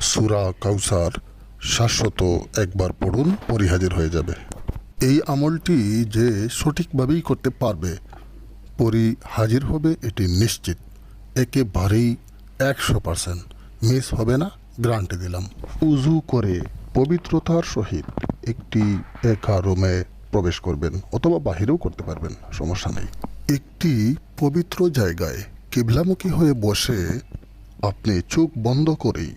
সুরা কাউসার শাশ্বত একবার পড়ুন, পরিহাজির হয়ে যাবে। এই আমলটি যে সঠিকভাবেই করতে পারবে পরি হাজির হবে, এটি নিশ্চিত। একেবারেই একশো পার্সেন্ট মিস হবে না, গ্রান্টে দিলাম। উজু করে পবিত্রতার সহিত একটি একা রুমে প্রবেশ করবেন, অথবা বাহিরেও করতে পারবেন, সমস্যা নেই। একটি পবিত্র জায়গায় কিবলামুখী হয়ে বসে আপনি চোখ বন্ধ করেই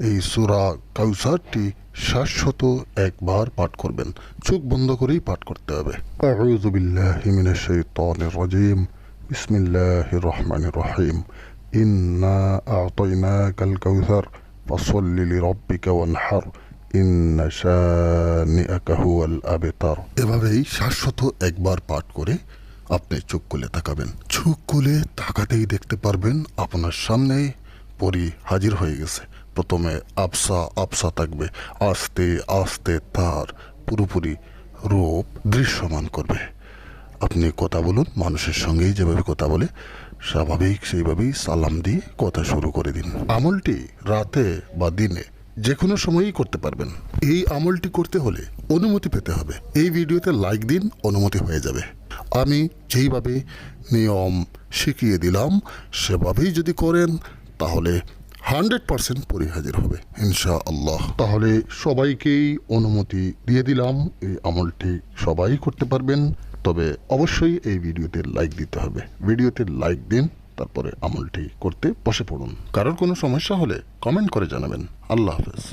এই সুরা কাউসারটি শাশ্বত একবার পাঠ করবেন। চোখ বন্ধ করেই পাঠ করতে হবে। রাজিম। বিসমিল্লাহির রহমানির রহিম। ইন্না আ'তাইনাকাল কাউসার ফাসাল্লি লিরাব্বিকা ওয়ানহার। এভাবেই শাশ্বত একবার পাঠ করে আপনি চোখ খুলে তাকাবেন। চোখ খুলে তাকাতেই দেখতে পারবেন আপনার সামনে পরি হাজির হয়ে গেছে। প্রথমে আবসা আবসা থাকবে। আস্তে আস্তে তার পুরোপুরি রূপ দৃশ্যমান করবে। আপনি কথা বলুন, মানুষের সঙ্গেই যেভাবে কথা বলে, স্বাভাবিক সেইভাবেই সালাম দিয়ে কথা শুরু করে দিন। আমলটি রাতে বা দিনে যে কোনো সময়ই করতে পারবেন। এই আমলটি করতে হলে অনুমতি পেতে হবে। এই ভিডিওতে লাইক দিন, অনুমতি হয়ে যাবে। আমি যেইভাবে নিয়ম শিখিয়ে দিলাম, সেভাবেই যদি করেন, তাহলে হান্ড্রেড পার্সেন্ট পরিহাজির হবে ইনশা আল্লাহ তাহলে সবাইকেই অনুমতি দিয়ে দিলাম, এই আমলটি সবাই করতে পারবেন, তবে অবশ্যই এই ভিডিওতে লাইক দিতে হবে। ভিডিওতে লাইক দিন, তারপরে আমলটি করতে বসে পড়ুন। কারোর কোনো সমস্যা হলে কমেন্ট করে জানাবেন। আল্লাহ হাফেজ।